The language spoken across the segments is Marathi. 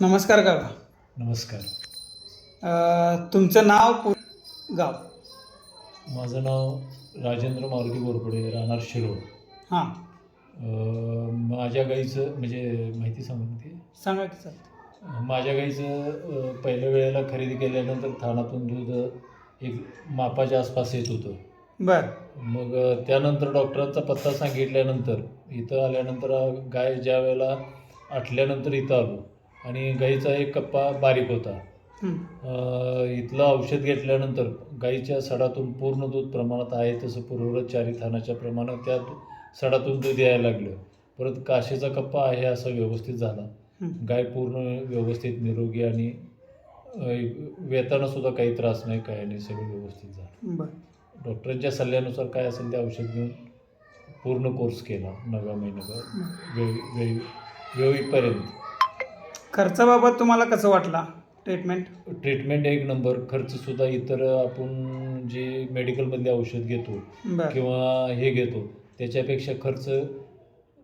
नमस्कार काका नमस्कार. अ, तुमचं नाव पु गाव. माझं नाव राजेंद्र मारुती गोरपडे राहणार शिरोळ. हां. माझ्या गाईचं म्हणजे माहिती सांगून ते? सांगा की चालतं. माझ्या गाईचं अं, पहिल्या वेळेला खरेदी केल्यानंतर थानातून दूध एक मापाच्या आसपास येत होतं. बरं. मग अं, त्यानंतर डॉक्टरांचा पत्ता सांगितल्यानंतर इथं आल्यानंतर अं, गाय ज्या वेळेला आटल्यानंतर इथं आलो. आणि गाईचा एक कप्पा बारीक होता. हं. अ, इथलं औषध घेतल्यानंतर गाईच्या सडातून पूर्ण दूध प्रमाणात आहे तसं पूर्वरत चारी थानाच्या प्रमाणात त्या दू- सडातून दूध यायला लागलं. परत काशीचा कप्पा आहे असा व्यवस्थित झाला. गाय पूर्ण व्यवस्थित निरोगी आणि अ, वेताना सुद्धा काही त्रास नाही काय नाही सगळं व्यवस्थित झालं. बरं. डॉक्टरांच्या सल्ल्यानुसार काय असेल ते औषध घेऊन पूर्ण कोर्स केला नव्या महिन्यात वेळी वेळी वेळीपर्यंत. खर्चाबाबत तुम्हाला कसं वाटला ट्रीटमेंट ट्रीटमेंट एक नंबर खर्चसुद्धा इतर आपण जे मेडिकलमधले औषध घेतो बरं. किंवा हे घेतो त्याच्यापेक्षा खर्च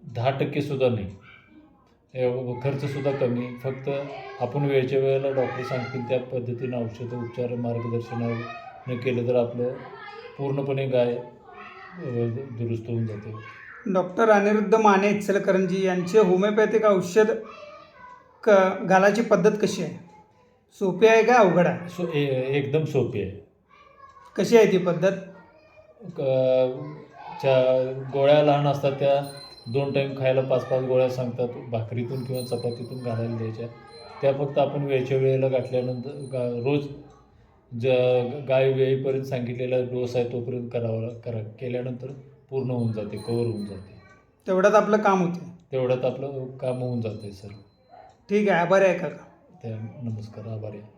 दहा टक्केसुद्धा नाही. एव- खर्चसुद्धा कमी. फक्त आपण वेळच्या वेळेला डॉक्टर सांगतील त्या पद्धतीनं औषधं उपचार मार्गदर्शनानं केलं तर आपलं पूर्णपणे गाय अ, दुरुस्त होऊन जाते. डॉक्टर अनिरुद्ध माने इचलकरंजी यांचे होमिओपॅथिक औषध क घालायची पद्धत कशी आहे? सोपी आहे का अवघड आहे? सो ए एकदम सोपी आहे. कशी आहे ती पद्धत? क- च्या गोळ्या लहान असतात त्या दोन टाईम खायला पाच पाच गोळ्या सांगतात भाकरीतून किंवा चपातीतून घालायला द्यायच्या. त्या फक्त आपण वेळच्या वेळेला गाठल्यानंतर गा रोज ज गाय वेळेपर्यंत सांगितलेला डोस आहे तोपर्यंत करावा करा केल्यानंतर पूर्ण होऊन जाते कवर होऊन जाते. तेवढ्यात आपलं काम होते. तेवढ्यात आपलं काम होऊन जाते सर ठीक आहे आभारी आहे काका. त्या नमस्कार आभारी आहे.